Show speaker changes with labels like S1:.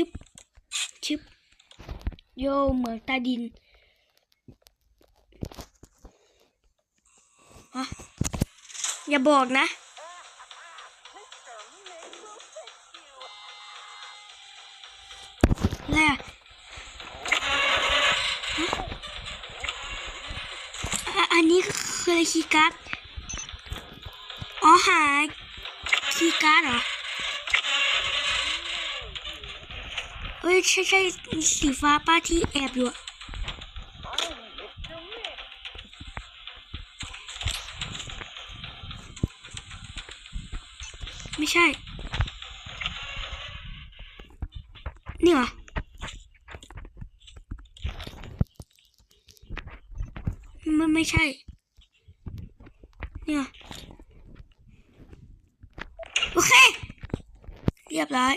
S1: ชึบชึบโยเหมืองใต้ดินฮะอย่าบอกนะอะไรอะฮะอะอันนี้คืออะไรคีย์การ์ด อ๋อหาคีย์การ์ดเหรอ เอ้ยใช่ใช่สีฟ้าป้าที่แอบอยู่อะไม่ใช่ นี่เหรอมันไม่ใช่เนี่ยโอเค เรียบร้อย